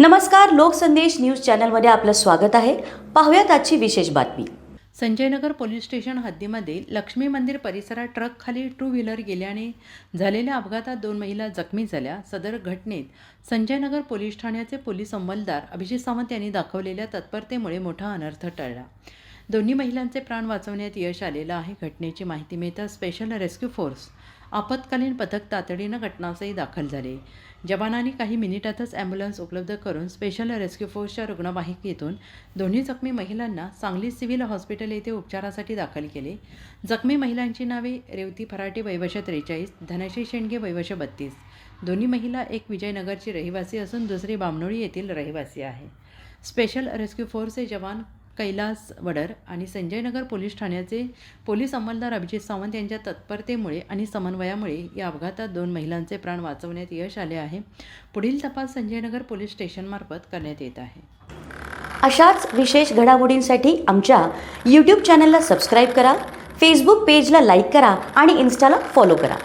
नमस्कार लोकसंदेश न्यूज चॅनलमध्ये आपलं स्वागत आहे. पाहूयात आजची विशेष बातमी. संजयनगर पोलीस स्टेशन हद्दीमध्ये लक्ष्मी मंदिर परिसरात ट्रकखाली टू व्हीलर गेल्याने झालेल्या अपघातात दोन महिला जखमी झाल्या. सदर घटनेत संजयनगर पोलीस ठाण्याचे पोलीस अंमलदार अभिजित सावंत यांनी दाखवलेल्या तत्परतेमुळे मोठा अनर्थ टळला. दोन्ही महिलांचे प्राण वाचवण्यात यश आलेलं आहे. घटनेची माहिती मिळताच स्पेशल रेस्क्यू फोर्स आपत्कालीन पथक तातडीनं घटनास्थळी दाखल झाले. जवानांनी काही मिनिटातच ॲम्ब्युलन्स उपलब्ध करून स्पेशल रेस्क्यू फोर्सच्या रुग्णवाहिकेतून दोन्ही जखमी महिलांना सांगली सिव्हिल हॉस्पिटल येथे उपचारासाठी दाखल केले. जखमी महिलांची नावे रेवती फराटे वैवश त्रेचाळीस धनश्री शेंडगे वैवश बत्तीस. दोन्ही महिला एक विजयनगरची रहिवासी असून दुसरी बामणोळी येथील रहिवासी आहे. स्पेशल रेस्क्यू फोर्सचे जवान कैलास वडर आणि संजयनगर पोलीस ठाण्याचे पोलीस अंमलदार अभिजित सावंत यांच्या तत्परतेमुळे आणि समन्वयामुळे या अपघातात दोन महिलांचे प्राण वाचवण्यात यश आले आहे. पुढील तपास संजयनगर पोलीस स्टेशनमार्फत करण्यात येत आहे. अशाच विशेष घडामोडींसाठी आमच्या यूट्यूब चॅनलला सबस्क्राईब करा फेसबुक पेजला लाईक करा आणि इन्स्टाला फॉलो करा.